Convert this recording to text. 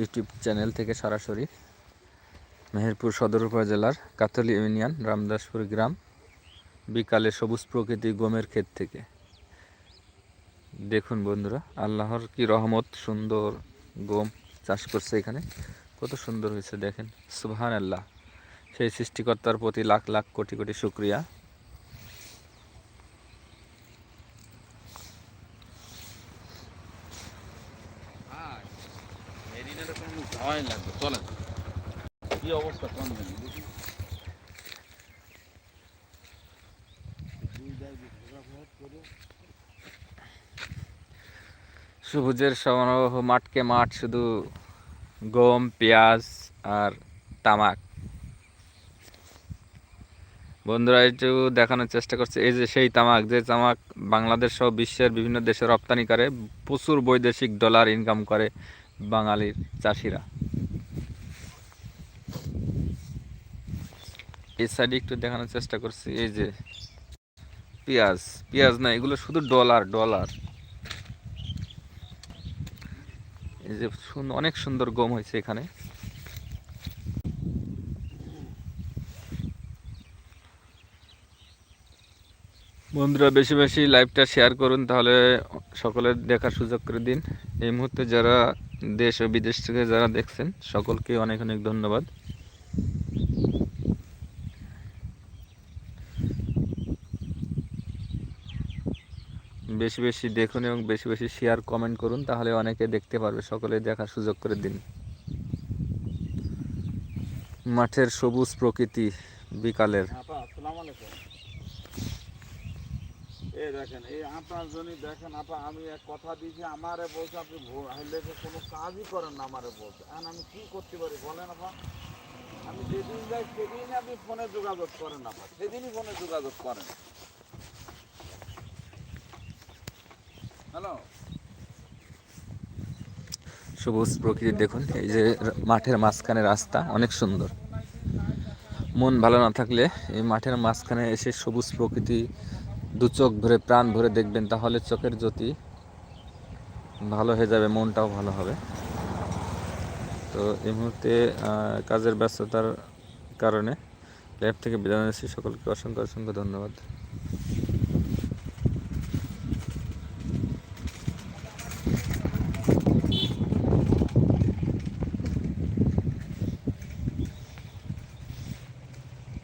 YouTube channel থেকে সরাসরি মেহেরপুর সদর উপজেলার কাতলি ইউনিয়ন, রামদাসপুর গ্রাম, বিকালে সবুজ প্রকৃতি গমের ক্ষেত থেকে। দেখুন বন্ধুরা, আল্লাহর কি রহমত, সুন্দর গম চাষ করছে এখানে। কত সুন্দর হয়েছে দেখেন সুবহান আল্লাহ সেই সৃষ্টিকর্তার প্রতি লাখ লাখ কোটি কোটি শুক্রিয়া। ভয় লাগবে, চলেন। কি অবস্থা দেখি। সবুজের সমারোহ, মাঠকে মাঠ, শুধু গম, পেঁয়াজ আর তামাক। বন্ধুরা একটু দেখানোর চেষ্টা করছে, এই যে সেই তামাক, যে তামাক বাংলাদেশ সহ বিশ্বের বিভিন্ন দেশে রপ্তানি করে, প্রচুর বৈদেশিক ডলার ইনকাম করে বাঙালির চাষিরা। এই সাইডে একটু দেখানোর চেষ্টা করছি, এই যে পেঁয়াজ পেঁয়াজ না, এগুলো শুধু ডলার ডলার এই যে অনেক সুন্দর গম হয়েছে এখানে। বন্ধুরা, বেশি বেশি লাইভটা শেয়ার করুন, তাহলে সকলের দেখার সুযোগ করে দিন। এই মুহূর্তে যারা দেশ ও বিদেশ থেকে যারা দেখছেন, সকলকে অনেক অনেক ধন্যবাদ। বেশি বেশি দেখুন এবং বেশি বেশি শেয়ার কমেন্ট করুন, তাহলে অনেকে দেখতে পারবে সকলে দেখার সুযোগ করে দিন। মাঠের সবুজ প্রকৃতি বিকালের। দেখেন, এই আপনার দেখেন, আপা, আমি এক কথা আপনি কোনো কাজই করেন না বলছে। আমি কি করতে পারি বলেন আপা? আমি যেদিন যাই সেদিন আপনি ফোনে যোগাযোগ করেন আপা। সেদিনই ফোনে যোগাযোগ করেন। হ্যালো সবুজ প্রকৃতি দেখুন, এই যে মাঠের মাঝখানে রাস্তা, অনেক সুন্দর। মন ভালো না থাকলে এই মাঠের মাঝখানে এসে সবুজ প্রকৃতি, দু চোখ ভরে, প্রাণ ভরে দেখবেন, তাহলে চোখের জ্যোতি ভালো হয়ে যাবে, মনটাও ভালো হবে। তো এই মুহূর্তে কাজের ব্যস্ততার কারণে ল্যাব থেকে বিদায় নিচ্ছি। সকলকে অসংখ্য অসংখ্য ধন্যবাদ।